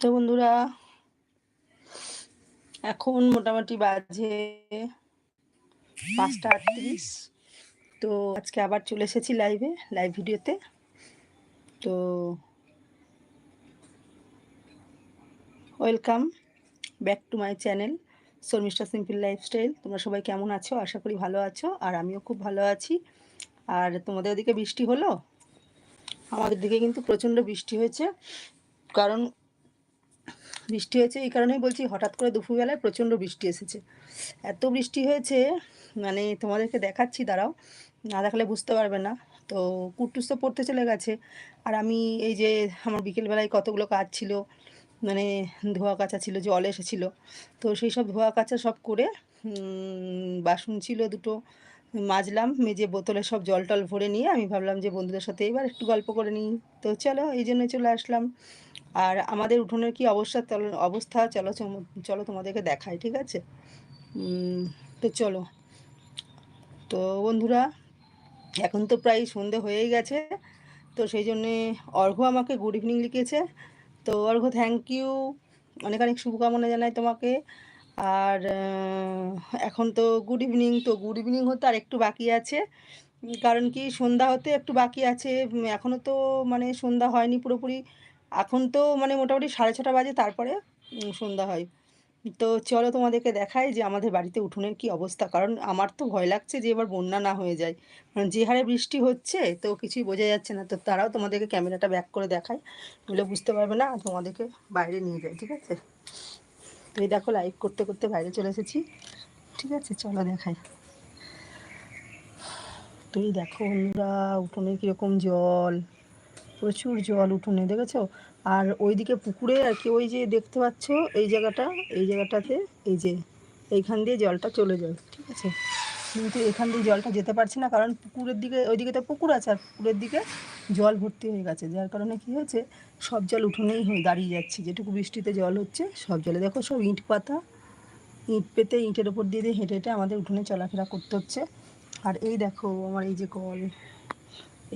তো বন্ধুরা, এখন মোটামুটি বাজে পাঁচটা আটত্রিশ। তো আজকে আবার চলে এসেছি লাইভে লাইভ ভিডিওতে তো welcome back to my channel Sharmistha simple lifestyle তোমরা সবাই কেমন আছো? আশা করি ভালো আছো, আর আমিও খুব ভালো আছি। আর তোমাদের ওদিকে বৃষ্টি হলো? আমাদের দিকে কিন্তু প্রচণ্ড বৃষ্টি হয়েছে, কারণ বৃষ্টি হয়েছে, এই কারণেই বলছি হঠাৎ করে দুপুরবেলায় প্রচণ্ড বৃষ্টি এসেছে। এত বৃষ্টি হয়েছে মানে তোমাদেরকে দেখাচ্ছি, দাঁড়াও, না দেখালে বুঝতে পারবে না। তো কুটুস তো পড়তে চলে গেছে, আর আমি এই যে আমার বিকেলবেলায় কতগুলো কাজ ছিল মানে ধোয়া কাচা ছিল, জল এসেছিল, তো সেই সব ধোয়া কাচা সব করে বাসন ছিল দুটো, মাজলাম, মেজে বোতলে সব জল টল ভরে নিয়ে আমি ভাবলাম যে বন্ধুদের সাথে এবার একটু গল্প করে নিই। তো চলো, এই জন্য চলে আসলাম। আর আমাদের উঠোনের কি অবস্থা? অবস্থা? চলো চলো তোমাদেরকে দেখাই, ঠিক আছে? তো চলো। তো বন্ধুরা, এখন তো প্রায় সন্ধে হয়েই গেছে, তো সেই জন্যে অর্ঘ আমাকে গুড ইভিনিং লিখেছে। তো অর্ঘ থ্যাংক ইউ অনেক অনেক শুভকামনা জানাই তোমাকে। আর এখন তো গুড ইভিনিং, তো গুড ইভিনিং হতে আর একটু বাকি আছে। কারণ কি সন্ধ্যা হতে একটু বাকি আছে। এখনও তো মানে সন্ধ্যা হয়নি পুরোপুরি। এখন তো মানে মোটামুটি সাড়ে ছটা বাজে, তারপরে সন্ধ্যা হয়। তো চলো তোমাদেরকে দেখাই যে আমাদের বাড়িতে উঠোনের কি অবস্থা। কারণ আমার তো ভয় লাগছে যে এবার বন্যা না হয়ে যায়। কারণ যে হারে বৃষ্টি হচ্ছে, তো কিছুই বোঝা যাচ্ছে না। তো তারাও তোমাদেরকে ক্যামেরাটা ব্যাক করে দেখায়। বলে বুঝতে পারবে না, তোমাদেরকে বাইরে নিয়ে যায়, ঠিক আছে? তো এই দেখো লাইভ করতে করতে বাইরে চলে এসেছি। ঠিক আছে, চলো দেখাই। তুই দেখো বন্ধুরা, উঠোনে কীরকম জল। প্রচুর জল উঠোনে, দেখেছ? আর ওইদিকে পুকুরে আর কি, ওই যে দেখতে পাচ্ছ, এই জায়গাটা, এই জায়গাটাতে, এই যে, এইখান দিয়ে জলটা চলে যায়, ঠিক আছে? কিন্তু এখান দিয়ে জলটা যেতে পারছে না, কারণ পুকুরের দিকে, ওইদিকে তো পুকুর আছে, আর পুকুরের দিকে জল ভর্তি হয়ে গেছে, যার কারণে কি হয়েছে, সব জল উঠোনেই হয়ে দাঁড়িয়ে যাচ্ছে, যেটুকু বৃষ্টিতে জল হচ্ছে, সব জলে। দেখো সব ইঁট পাতা, ইঁট পেতে ইঁটের ওপর দিয়ে দিয়ে হেঁটে হেঁটে আমাদের উঠোনে চলাফেরা করতে হচ্ছে। আর এই দেখো, আমার এই যে কল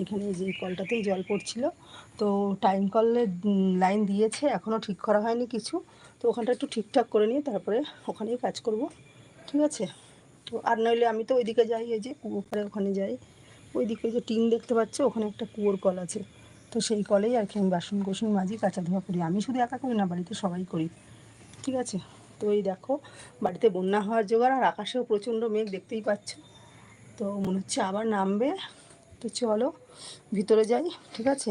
এখানে যে কলটাতেই জল পড়ছিল। তো টাইম কলের লাইন দিয়েছে এখনও ঠিক করা হয়নি কিছু। তো ওখানটা একটু ঠিকঠাক করে নিয়ে তারপরে ওখানেই কাজ করব। ঠিক আছে? তো আর নইলে আমি তো ওইদিকে যাই, এই যে কুয়ো পরে ওখানে যাই। ওইদিকে যে টিন দেখতে পাচ্ছ, ওখানে একটা কুয়োর কল আছে। তো সেই কলেই আর কি আমি বাসন কোসন মাজি কাঁচা ধোয়া করি। আমি শুধু একা করি না, বাড়িতে সবাই করি। ঠিক আছে? তো এই দেখো, বাড়িতে বন্যা হওয়ার জোগাড়, আর আকাশেও প্রচণ্ড মেঘ দেখতেই পাচ্ছ। তো মনে হচ্ছে আবার নামবে। তো চলো, ভিতরে যাই, ঠিক আছে?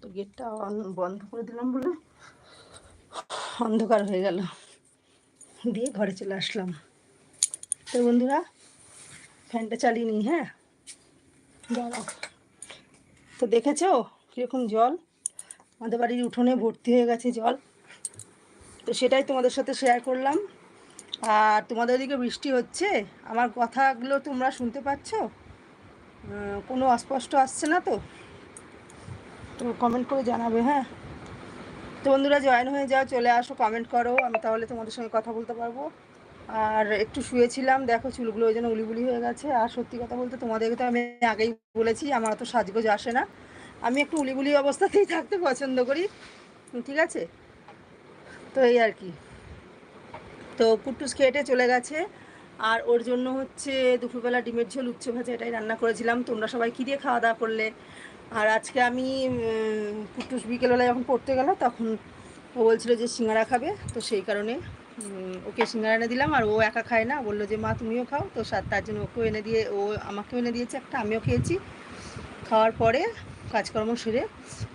তো গেটটা বন্ধ করে দিলাম বলে অন্ধকার হয়ে গেল। দিয়ে ঘরে চলে আসলাম। তো বন্ধুরা, ফ্যানটা চালিয়ে নিই হ্যাঁ? তো দেখেছ কীরকম জল? আমাদের বাড়ির উঠোনে ভর্তি হয়ে গেছে জল। তো সেটাই তোমাদের সাথে শেয়ার করলাম। আর তোমাদের ওদিকে বৃষ্টি হচ্ছে। আমার কথাগুলো তোমরা শুনতে পাচ্ছ? কোনো অস্পষ্ট আসছে না তো? তো কমেন্ট করে জানাবে হ্যাঁ? তো বন্ধুরা জয়েন হয়ে যাও, চলে আসো কমেন্ট করো, আমি তাহলে তোমাদের সঙ্গে কথা বলতে পারব। আর একটু শুয়েছিলাম, দেখো চুলগুলো ওই জন্য উলিগুলি হয়ে গেছে। আর সত্যি কথা বলতে তোমাদেরকে তো আমি আগেই বলেছি, আমার অত সাজগোজ আসে না। আমি একটু উলিগুলি অবস্থাতেই থাকতে পছন্দ করি, ঠিক আছে? তো এই আর কি। তো কুটুস খেটে চলে গেছে। আর ওর জন্য হচ্ছে দুপুরবেলা ডিমের ঝোল উচ্চ ভাজা এটাই রান্না করেছিলাম। তোমরা সবাই কী দিয়ে খাওয়া দাওয়া করলে? আর আজকে আমি কুটুস বিকেলবেলা যখন পড়তে গেল, তখন ও বলছিল যে সিঙ্গারা খাবে। তো সেই কারণে ওকে সিঙ্গারা এনে দিলাম। আর ও একা খায় না। বলল যে, মা, তুমিও খাও। তো তার জন্য ওকেও এনে দিয়ে, ও আমাকেও এনে দিয়েছে একটা, আমিও খেয়েছি। খাওয়ার পরে কাজকর্ম সেরে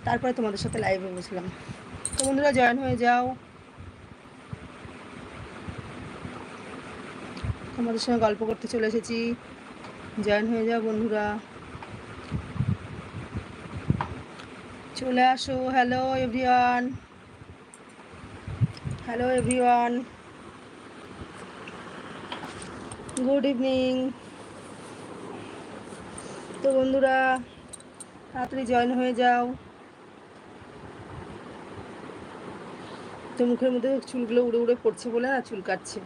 তারপরে তোমাদের সাথে লাইভে বসলাম। তো বন্ধুরা, জয়েন হয়ে যাও। তোমাদের সঙ্গে গল্প করতে চলে এসেছি। জয়েন হয়ে যাও বন্ধুরা। চলে আসো hello everyone hello everyone good evening তো বন্ধুরা, তাড়াতাড়ি জয়েন হয়ে যাও। তো মুখের মধ্যে চুলগুলো উড়ে উড়ে পড়ছে বলে না, চুল কাটছে।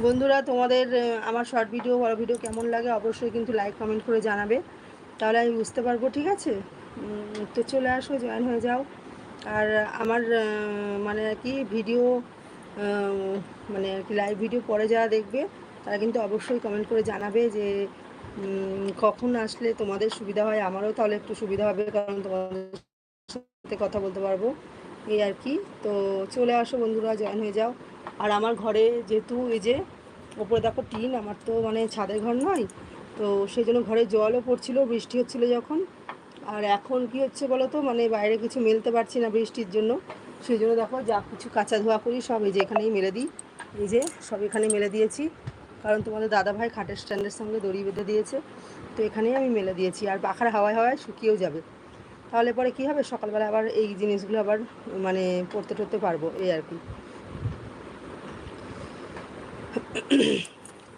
বন্ধুরা, তোমাদের আমার শর্ট ভিডিও বড় ভিডিও কেমন লাগে অবশ্যই কিন্তু লাইক কমেন্ট করে জানাবে। তাহলে আমি বুঝতে পারব, ঠিক আছে? তো চলে আসো জয়েন হয়ে যাও। আর আমার মানে আর কি ভিডিও মানে আর কি লাইভ ভিডিও পরে যারা দেখবে, তারা কিন্তু অবশ্যই কমেন্ট করে জানাবে যে কখন আসলে তোমাদের সুবিধা হয়। আমারও তাহলে একটু সুবিধা হবে, কারণ তোমাদের সাথে কথা বলতে পারব। এই আর কি। তো চলে আসো বন্ধুরা জয়েন হয়ে যাও। আর আমার ঘরে যেহেতু এই যে, ওপরে দেখো টিন, আমার তো মানে ছাদের ঘর নয়, তো সেই জন্য ঘরে জলও পড়ছিল, বৃষ্টি হচ্ছিল যখন। আর এখন কি হচ্ছে বলো তো মানে বাইরে কিছু মেলতে পারছি না বৃষ্টির জন্য। সেই জন্য দেখো যা কিছু কাঁচা ধোয়া করি, সব এই যে এখানেই মেলে দিই। এই যে সব এখানে মেলে দিয়েছি। কারণ তোমাদের দাদা ভাই খাটের স্ট্যান্ডের সঙ্গে দড়ি বেঁধে দিয়েছে, তো এখানেই আমি মেলে দিয়েছি। আর পাখার হাওয়ায় হাওয়ায় শুকিয়েও যাবে। তাহলে পরে কি হবে? সকালবেলা আবার এই জিনিসগুলো আবার মানে পড়তে টরতে পারব, এই আর কি।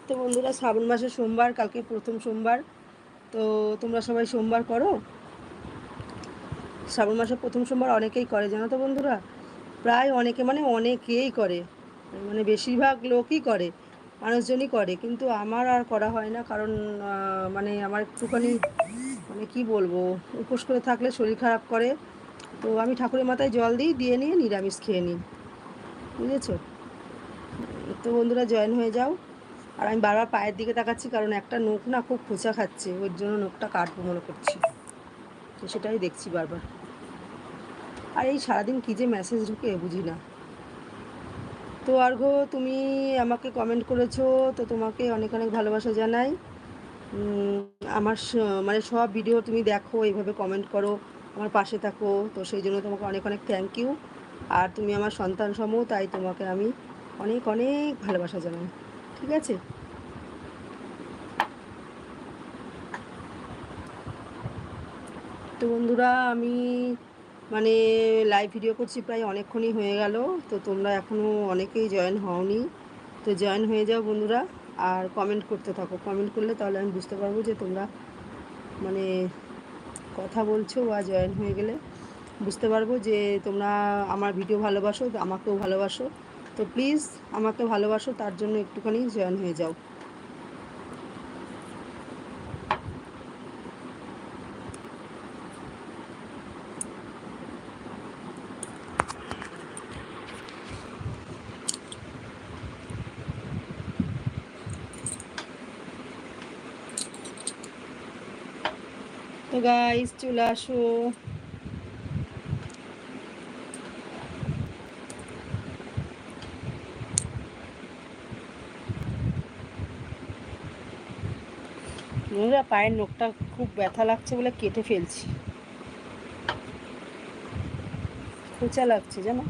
তো বন্ধুরা শ্রাবণ মাসের সোমবার, কালকে প্রথম সোমবার। তো তোমরা সবাই সোমবার করো। শ্রাবণ মাসের প্রথম সোমবার অনেকেই করে, জানো তো বন্ধুরা? প্রায় অনেকে মানে অনেকেই করে। মানে বেশিরভাগ লোকই করে, মানুষজনই করে। কিন্তু আমার আর করা হয় না, কারণ মানে আমার একটুখানি মানে কি বলব, উপোস করে থাকলে শরীর খারাপ করে। তো আমি ঠাকুরের মাথায় জল দিই, দিয়ে নিয়ে নিরামিষ খেয়ে নিই। বুঝেছ? তো বন্ধুরা জয়েন হয়ে যাও। আর আমি বারবার পায়ের দিকে তাকাচ্ছি কারণ একটা নোখ না খুব খোঁচা খাচ্ছে, ওর জন্য নোখটা কাটবো মনে করছি। তো সেটাই দেখছি বারবার। আর এই সারাদিন কী যে মেসেজ ঢুকে বুঝি না। তো আর্ঘো তুমি আমাকে কমেন্ট করেছ, তো তোমাকে অনেক অনেক ভালোবাসা জানাই। আমার মানে সব ভিডিও তুমি দেখো, এইভাবে কমেন্ট করো, আমার পাশে থাকো। তো সেই জন্য তোমাকে অনেক অনেক থ্যাংক ইউ আর তুমি আমার সন্তান সম তাই তোমাকে আমি অনেক অনেক ভালোবাসা জানাই ঠিক আছে? তো বন্ধুরা, আমি মানে লাইভ ভিডিও করছি প্রায় অনেকক্ষণই হয়ে গেল। তো তোমরা এখনও অনেকেই জয়েন হওনি। তো জয়েন হয়ে যাও বন্ধুরা, আর কমেন্ট করতে থাকো। কমেন্ট করলে তাহলে আমি বুঝতে পারব যে তোমরা মানে কথা বলছো বা জয়েন হয়ে গেলে। বুঝতে পারব যে তোমরা আমার ভিডিও ভালোবাসো, আমাকেও ভালোবাসো। তো প্লিজ আমাকে ভালোবাসো তার জন্য একটুখানি জয়েন হয়ে যাও। তো গাইস চলে আসো। বন্ধুরা পায়ের নখটা খুব ব্যথা লাগছে বলে কেটে ফেলছি। খোঁচা লাগছে, জানো?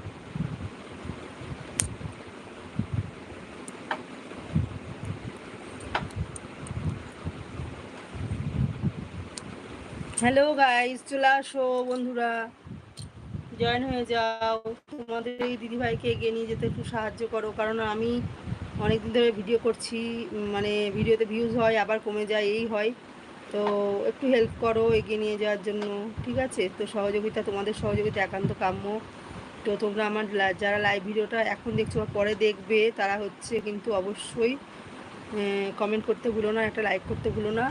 হ্যালো গাইস চলে আসো বন্ধুরা। জয়েন হয়ে যাও। তোমাদের এই দিদিভাইকে এগিয়ে নিয়ে যেতে একটু সাহায্য করো, কারণ আমি অনেক দিন ধরে ভিডিও করছি মানে ভিডিওতে ভিউজ হয়, আবার কমে যায়, এই হয়। তো একটু হেল্প করো, এগিয়ে নিয়ে যাওয়ার জন্য, ঠিক আছে? তো সহযোগিতা, তোমাদের সহযোগিতা একান্ত কাম্য। তো তোমরা আমার যারা লাইভ ভিডিওটা এখন দেখছ বা পরে দেখবে, তারা হচ্ছে কিন্তু অবশ্যই কমেন্ট করতে ভুলো না, একটা লাইক করতে ভুলো না।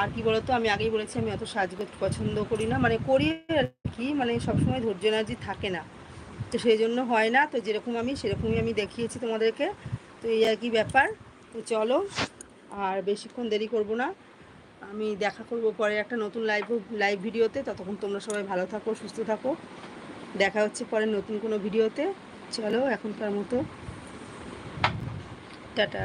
আর কি বলতো, আমি আগেই বলেছি, আমি অত সাজগোজ পছন্দ করি না। মানে করি আর কি মানে সবসময় ধৈর্য এনার্জি থাকে না। তো সেই জন্য হয় না। তো যেরকম আমি, সেরকমই আমি দেখিয়েছি তোমাদেরকে। তো এই আর কি ব্যাপার। তো চলো, আর বেশিক্ষণ দেরি করব না। আমি দেখা করব পরে একটা নতুন লাইভ লাইভ ভিডিওতে। ততক্ষণ তোমরা সবাই ভালো থাকো, সুস্থ থাকো। দেখা হচ্ছে পরে নতুন কোনো ভিডিওতে। চলো, এখনকার মতো। টাটা।